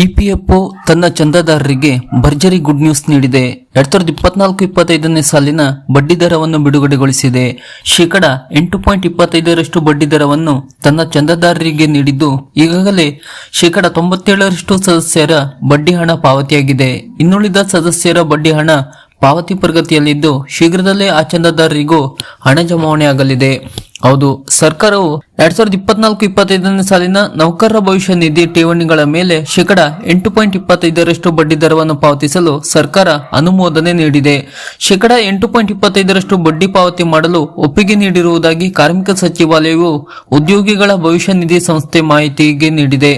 EPFO ತನ್ನ ಚಂದಾದಾರರಿಗೆ ಭರ್ಜರಿ good news ನೀಡಿದೆ. ಎರಡ್ ಸಾವಿರದ ಇಪ್ಪತ್ನಾಲ್ಕು ಇಪ್ಪತ್ತೈದನೇ ಸಾಲಿನ ಬಡ್ಡಿ ದರವನ್ನು ಬಿಡುಗಡೆಗೊಳಿಸಿದೆ. ಶೇಕಡ ಎಂಟು ಪಾಯಿಂಟ್ ಇಪ್ಪತ್ತೈದರಷ್ಟು ಬಡ್ಡಿ ದರವನ್ನು ತನ್ನ ಚಂದಾದಾರರಿಗೆ ನೀಡಿದ್ದು, ಈಗಾಗಲೇ ಶೇಕಡ ತೊಂಬತ್ತೇಳರಷ್ಟು ಸದಸ್ಯರ ಬಡ್ಡಿ ಹಣ ಪಾವತಿಯಾಗಿದೆ. ಇನ್ನುಳಿದ ಸದಸ್ಯರ ಬಡ್ಡಿ ಹಣ ಪಾವತಿ ಪ್ರಗತಿಯಲ್ಲಿದ್ದು, ಶೀಘ್ರದಲ್ಲೇ ಆ ಚಂದಾದಾರರಿಗೂ ಹಣ ಜಮಾವಣೆ ಆಗಲಿದೆ ಹೌದು, ಸರ್ಕಾರವು ಎರಡ್ ಸಾವಿರದ ಇಪ್ಪತ್ನಾಲ್ಕು, ಇಪ್ಪತ್ತೈದನೇ ಸಾಲಿನ ನೌಕರರ ಭವಿಷ್ಯ ನಿಧಿ ಠೇವಣಿಗಳ ಮೇಲೆ ಶೇಕಡ ಎಂಟು ಪಾಯಿಂಟ್ ಇಪ್ಪತ್ತೈದರಷ್ಟು ಬಡ್ಡಿ ದರವನ್ನು ಪಾವತಿಸಲು ಸರ್ಕಾರ ಅನುಮೋದನೆ ನೀಡಿದೆ. ಶೇಕಡ ಎಂಟು ಪಾಯಿಂಟ್ ಇಪ್ಪತ್ತೈದರಷ್ಟು ಬಡ್ಡಿ ಪಾವತಿ ಮಾಡಲು ಒಪ್ಪಿಗೆ ನೀಡಿರುವುದಾಗಿ ಕಾರ್ಮಿಕ ಸಚಿವಾಲಯವು ಉದ್ಯೋಗಿಗಳ ಭವಿಷ್ಯ ನಿಧಿ ಸಂಸ್ಥೆ ಮಾಹಿತಿಗೆ ನೀಡಿದೆ.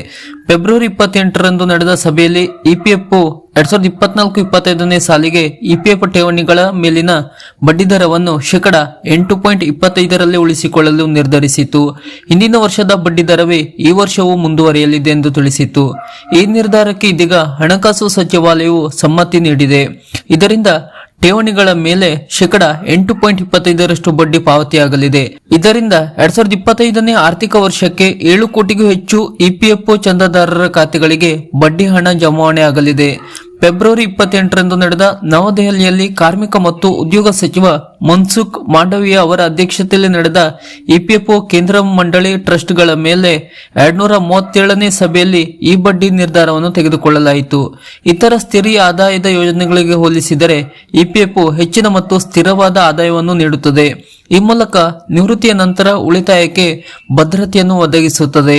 ಫೆಬ್ರವರಿ ಇಪ್ಪತ್ತೆಂಟರಂದು ನಡೆದ ಸಭೆಯಲ್ಲಿ ಇಪಿಎಫ್ಒ ಎರಡ್ ಸಾವಿರದ ಇಪ್ಪತ್ನಾಲ್ಕು, ಇಪ್ಪತ್ತೈದನೇ ಸಾಲಿಗೆ ಇಪಿಎಫ್ ಠೇವಣಿಗಳ ಮೇಲಿನ ಬಡ್ಡಿ ದರವನ್ನು ಶೇಕಡ ಎಂಟು ಪಾಯಿಂಟ್ ಇಪ್ಪತ್ತೈದರಲ್ಲಿ ಉಳಿಸಿಕೊಳ್ಳಲು ನಿರ್ಧರಿಸಿತು. ಹಿಂದಿನ ವರ್ಷದ ಬಡ್ಡಿ ದರವೇ ಈ ವರ್ಷವೂ ಮುಂದುವರಿಯಲಿದೆ ಎಂದು ತಿಳಿಸಿತ್ತು. ಈ ನಿರ್ಧಾರಕ್ಕೆ ಇದೀಗ ಹಣಕಾಸು ಸಚಿವಾಲಯವು ಸಮ್ಮತಿ ನೀಡಿದೆ. ಇದರಿಂದ ಠೇವಣಿಗಳ ಮೇಲೆ ಶೇಕಡ ಎಂಟು ಪಾಯಿಂಟ್ ಇಪ್ಪತ್ತೈದರಷ್ಟು ಬಡ್ಡಿ ಪಾವತಿಯಾಗಲಿದೆ. ಇದರಿಂದ ಎರಡ್ ಸಾವಿರದ ಇಪ್ಪತ್ತೈದನೇ ಆರ್ಥಿಕ ವರ್ಷಕ್ಕೆ ಏಳು ಕೋಟಿಗೂ ಹೆಚ್ಚು ಇಪಿಎಫ್ಒ ಚಂದಾದಾರರ ಖಾತೆಗಳಿಗೆ ಬಡ್ಡಿ ಹಣ ಜಮಾವಣೆ ಆಗಲಿದೆ ಫೆಬ್ರವರಿ ಇಪ್ಪತ್ತೆಂಟರಂದು ನಡೆದ ನವದೆಹಲಿಯಲ್ಲಿ ಕಾರ್ಮಿಕ ಮತ್ತು ಉದ್ಯೋಗ ಸಚಿವ ಮನ್ಸುಖ್ ಮಾಂಡವೀಯ ಅವರ ಅಧ್ಯಕ್ಷತೆಯಲ್ಲಿ ನಡೆದ ಇಪಿಎಫ್ಒ ಕೇಂದ್ರ ಮಂಡಳಿ ಟ್ರಸ್ಟ್ಗಳ ಮೇಲೆ ಎರಡ್ನೂರ ಮೂವತ್ತೇಳನೇ ಸಭೆಯಲ್ಲಿ ಈ ಬಡ್ಡಿ ನಿರ್ಧಾರವನ್ನು ತೆಗೆದುಕೊಳ್ಳಲಾಯಿತು. ಇತರ ಸ್ಥಿರ ಆದಾಯದ ಯೋಜನೆಗಳಿಗೆ ಹೋಲಿಸಿದರೆ ಇಪಿಎಫ್ಒ ಹೆಚ್ಚಿನ ಮತ್ತು ಸ್ಥಿರವಾದ ಆದಾಯವನ್ನು ನೀಡುತ್ತದೆ. ಈ ಮೂಲಕ ನಿವೃತ್ತಿಯ ನಂತರ ಉಳಿತಾಯಕ್ಕೆ ಭದ್ರತೆಯನ್ನು ಒದಗಿಸುತ್ತದೆ.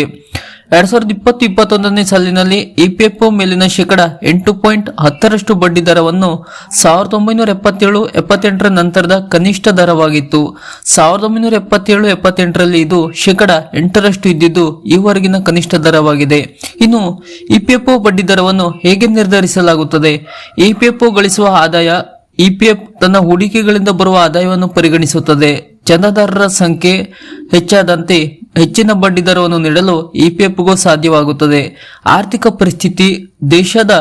ಎರಡ್ ಸಾವಿರದ ಇಪ್ಪತ್ತು ಇಪ್ಪತ್ತೊಂದನೇ ಸಾಲಿನಲ್ಲಿ ಇಪಿಎಫ್ಒ ಮೇಲಿನ ಶೇಕಡ ಎಂಟು ಪಾಯಿಂಟ್ ಹತ್ತರಷ್ಟು ಬಡ್ಡಿ ದರವನ್ನು ಸಾವಿರದ ಒಂಬೈನೂರ ಎಪ್ಪತ್ತೇಳು, ಎಪ್ಪತ್ತೆಂಟರ ನಂತರದ ಕನಿಷ್ಠ ದರವಾಗಿತ್ತು. ಸಾವಿರದ ಒಂಬೈನೂರ ಎಪ್ಪತ್ತೇಳು, ಎಪ್ಪತ್ತೆಂಟರಲ್ಲಿ ಇದು ಶೇಕಡ ಎಂಟರಷ್ಟು ಇದ್ದಿದ್ದು ಈವರೆಗಿನ ಕನಿಷ್ಠ ದರವಾಗಿದೆ. ಇನ್ನು ಇಪಿಎಫ್ಒ ಬಡ್ಡಿ ದರವನ್ನು ಹೇಗೆ ನಿರ್ಧರಿಸಲಾಗುತ್ತದೆ? ಇಪಿಎಫ್ಒ ಗಳಿಸುವ ಆದಾಯ ಇಪಿಎಫ್ ತನ್ನ ಹೂಡಿಕೆಗಳಿಂದ ಬರುವ ಆದಾಯವನ್ನು ಪರಿಗಣಿಸುತ್ತದೆ. ಚಂದಾದಾರರ ಸಂಖ್ಯೆ ಹೆಚ್ಚಾದಂತೆ ಹೆಚ್ಚಿನ ಬಡ್ಡಿ ದರವನ್ನು ನೀಡಲು ಇಪಿಎಫ್ಗೂ ಸಾಧ್ಯವಾಗುತ್ತದೆ. ಆರ್ಥಿಕ ಪರಿಸ್ಥಿತಿ, ದೇಶದ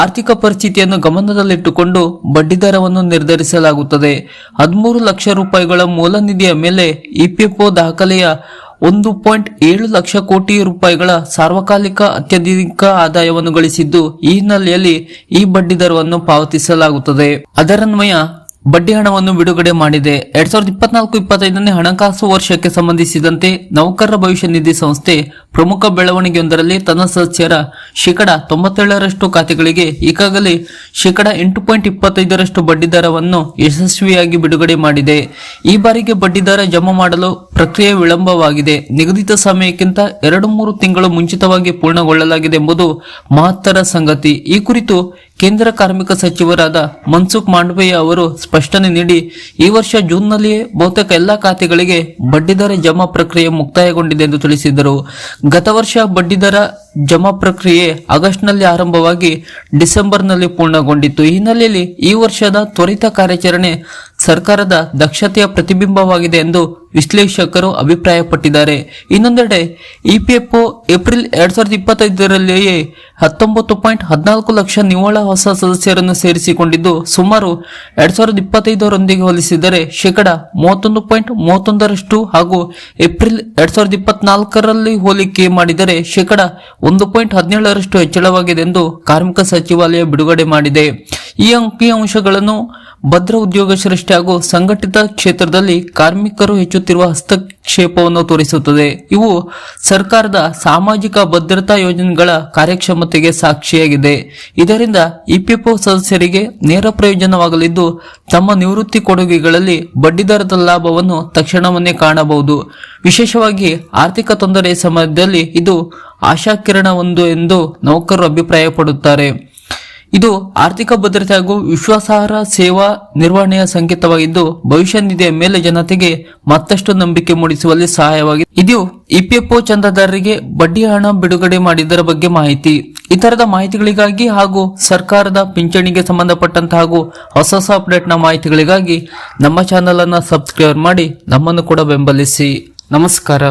ಆರ್ಥಿಕ ಪರಿಸ್ಥಿತಿಯನ್ನು ಗಮನದಲ್ಲಿಟ್ಟುಕೊಂಡು ಬಡ್ಡಿದರವನ್ನು ನಿರ್ಧರಿಸಲಾಗುತ್ತದೆ. ಹದಿಮೂರು ಲಕ್ಷ ರೂಪಾಯಿಗಳ ಮೂಲ ನಿಧಿಯ ಮೇಲೆ ಇಪಿಎಫ್ಒ ದಾಖಲೆಯ ಒಂದು ಪಾಯಿಂಟ್ ಏಳು ಲಕ್ಷ ಕೋಟಿ ರೂಪಾಯಿಗಳ ಸಾರ್ವಕಾಲಿಕ ಅತ್ಯಧಿಕ ಆದಾಯವನ್ನು ಗಳಿಸಿದ್ದು, ಈ ಹಿನ್ನೆಲೆಯಲ್ಲಿ ಈ ಬಡ್ಡಿ ದರವನ್ನು ಪಾವತಿಸಲಾಗುತ್ತದೆ. ಅದರನ್ವಯ ಬಡ್ಡಿ ಹಣವನ್ನು ಬಿಡುಗಡೆ ಮಾಡಿದೆ. ಎರಡ್ ಸಾವಿರದ ಇಪ್ಪತ್ನಾಲ್ಕು ಇಪ್ಪತ್ತೈದನೇ ಹಣಕಾಸು ವರ್ಷಕ್ಕೆ ಸಂಬಂಧಿಸಿದಂತೆ ನೌಕರರ ಭವಿಷ್ಯ ನಿಧಿ ಸಂಸ್ಥೆ ಪ್ರಮುಖ ಬೆಳವಣಿಗೆಯೊಂದರಲ್ಲಿ ತನ್ನ ಸದಸ್ಯರ ಶೇಕಡ ತೊಂಬತ್ತೇಳರಷ್ಟು ಖಾತೆಗಳಿಗೆ ಈಗಾಗಲೇ ಶೇಕಡ ಎಂಟು ಪಾಯಿಂಟ್ ಇಪ್ಪತ್ತೈದರಷ್ಟು ಬಡ್ಡಿದರವನ್ನು ಯಶಸ್ವಿಯಾಗಿ ಬಿಡುಗಡೆ ಮಾಡಿದೆ. ಈ ಬಾರಿಗೆ ಬಡ್ಡಿದರ ಜಮಾ ಮಾಡಲು ಪ್ರಕ್ರಿಯೆ ವಿಳಂಬವಾಗಿದೆ. ನಿಗದಿತ ಸಮಯಕ್ಕಿಂತ ಎರಡು ಮೂರು ತಿಂಗಳು ಮುಂಚಿತವಾಗಿ ಪೂರ್ಣಗೊಳ್ಳಲಾಗಿದೆ ಎಂಬುದು ಮಹತ್ತರ ಸಂಗತಿ. ಈ ಕುರಿತು ಕೇಂದ್ರ ಕಾರ್ಮಿಕ ಸಚಿವರಾದ ಮನ್ಸುಖ್ ಮಾಂಡವೇಯ ಅವರು ಸ್ಪಷ್ಟನೆ ನೀಡಿ, ಈ ವರ್ಷ ಜೂನ್ನಲ್ಲಿಯೇ ಬಹುತೇಕ ಎಲ್ಲಾ ಖಾತೆಗಳಿಗೆ ಬಡ್ಡಿದರ ಜಮಾ ಪ್ರಕ್ರಿಯೆ ಮುಕ್ತಾಯಗೊಂಡಿದೆ ಎಂದು ತಿಳಿಸಿದರು. ಗತ ವರ್ಷ ಬಡ್ಡಿದರ ಜಮಾ ಪ್ರಕ್ರಿಯೆ ಆಗಸ್ಟ್ನಲ್ಲಿ ಆರಂಭವಾಗಿ ಡಿಸೆಂಬರ್ನಲ್ಲಿ ಪೂರ್ಣಗೊಂಡಿತ್ತು. ಈ ಹಿನ್ನೆಲೆಯಲ್ಲಿ ಈ ವರ್ಷದ ತ್ವರಿತ ಕಾರ್ಯಾಚರಣೆ ಸರ್ಕಾರದ ದಕ್ಷತೆಯ ಪ್ರತಿಬಿಂಬವಾಗಿದೆ ಎಂದು ವಿಶ್ಲೇಷಕರು ಅಭಿಪ್ರಾಯಪಟ್ಟಿದ್ದಾರೆ. ಇನ್ನೊಂದೆಡೆ ಇಪಿಎಫ್ಒ ಏಪ್ರಿಲ್ ಎರಡ್ ಸಾವಿರದ ಇಪ್ಪತ್ತೈದರಲ್ಲಿಯೇ ಹತ್ತೊಂಬತ್ತು ಪಾಯಿಂಟ್ ಹದಿನಾಲ್ಕು ಲಕ್ಷ ನಿವ್ವಳ ಹೊಸ ಸದಸ್ಯರನ್ನು ಸೇರಿಸಿಕೊಂಡಿದ್ದು, ಸುಮಾರು ಎರಡ್ ಸಾವಿರದ ಇಪ್ಪತ್ತೈದರೊಂದಿಗೆ ಹೋಲಿಸಿದರೆ ಶೇಕಡ ಮೂವತ್ತೊಂದು ಪಾಯಿಂಟ್ ಮೂವತ್ತೊಂದರಷ್ಟು ಹಾಗೂ ಏಪ್ರಿಲ್ ಎರಡ್ ಸಾವಿರದ ಇಪ್ಪತ್ನಾಲ್ಕರಲ್ಲಿ ಹೋಲಿಕೆ ಮಾಡಿದರೆ ಶೇಕಡ ಒಂದು ಪಾಯಿಂಟ್ ಹದಿನೇಳರಷ್ಟು ಹೆಚ್ಚಳವಾಗಿದೆ ಎಂದು ಕಾರ್ಮಿಕ ಸಚಿವಾಲಯ ಬಿಡುಗಡೆ ಮಾಡಿದೆ. ಈ ಅಂಕಿಅಂಶಗಳನ್ನು ಭದ್ರ ಉದ್ಯೋಗ ಸೃಷ್ಟಿ ಹಾಗೂ ಸಂಘಟಿತ ಕ್ಷೇತ್ರದಲ್ಲಿ ಕಾರ್ಮಿಕರು ಹೆಚ್ಚುತ್ತಿರುವ ಹಸ್ತಕ್ಷೇಪವನ್ನು ತೋರಿಸುತ್ತದೆ. ಇವು ಸರ್ಕಾರದ ಸಾಮಾಜಿಕ ಭದ್ರತಾ ಯೋಜನೆಗಳ ಕಾರ್ಯಕ್ಷಮತೆಗೆ ಸಾಕ್ಷಿಯಾಗಿದೆ. ಇದರಿಂದ ಇಪಿಎಫ್ಒ ಸದಸ್ಯರಿಗೆ ನೇರ ಪ್ರಯೋಜನವಾಗಲಿದ್ದು, ತಮ್ಮ ನಿವೃತ್ತಿ ಕೊಡುಗೆಗಳಲ್ಲಿ ಬಡ್ಡಿದರದ ಲಾಭವನ್ನು ತಕ್ಷಣವನ್ನೇ ಕಾಣಬಹುದು. ವಿಶೇಷವಾಗಿ ಆರ್ಥಿಕ ತೊಂದರೆ ಸಮಯದಲ್ಲಿ ಇದು ಆಶಾಕಿರಣವೊಂದು ಎಂದು ನೌಕರರು ಅಭಿಪ್ರಾಯಪಡುತ್ತಾರೆ. ಇದು ಆರ್ಥಿಕ ಭದ್ರತೆ ಹಾಗೂ ವಿಶ್ವಾಸಾರ್ಹ ಸೇವಾ ನಿರ್ವಹಣೆಯ ಸಂಕೇತವಾಗಿದ್ದು, ಭವಿಷ್ಯ ನಿಧಿಯ ಮೇಲೆ ಜನತೆಗೆ ಮತ್ತಷ್ಟು ನಂಬಿಕೆ ಮೂಡಿಸುವಲ್ಲಿ ಸಹಾಯವಾಗಿದೆ. ಇದು ಇಪಿಎಫ್ಒ ಚಂದಾದಾರರಿಗೆ ಬಡ್ಡಿ ಹಣ ಬಿಡುಗಡೆ ಮಾಡಿದ್ದರ ಬಗ್ಗೆ ಮಾಹಿತಿ. ಇತರದ ಮಾಹಿತಿಗಳಿಗಾಗಿ ಹಾಗೂ ಸರ್ಕಾರದ ಪಿಂಚಣಿಗೆ ಸಂಬಂಧಪಟ್ಟಂತಹ ಹಾಗೂ ಹೊಸ ಹೊಸ ಅಪ್ಡೇಟ್ನ ಮಾಹಿತಿಗಳಿಗಾಗಿ ನಮ್ಮ ಚಾನೆಲ್ ಅನ್ನು ಸಬ್ಸ್ಕ್ರೈಬ್ ಮಾಡಿ ನಮ್ಮನ್ನು ಕೂಡ ಬೆಂಬಲಿಸಿ. ನಮಸ್ಕಾರ.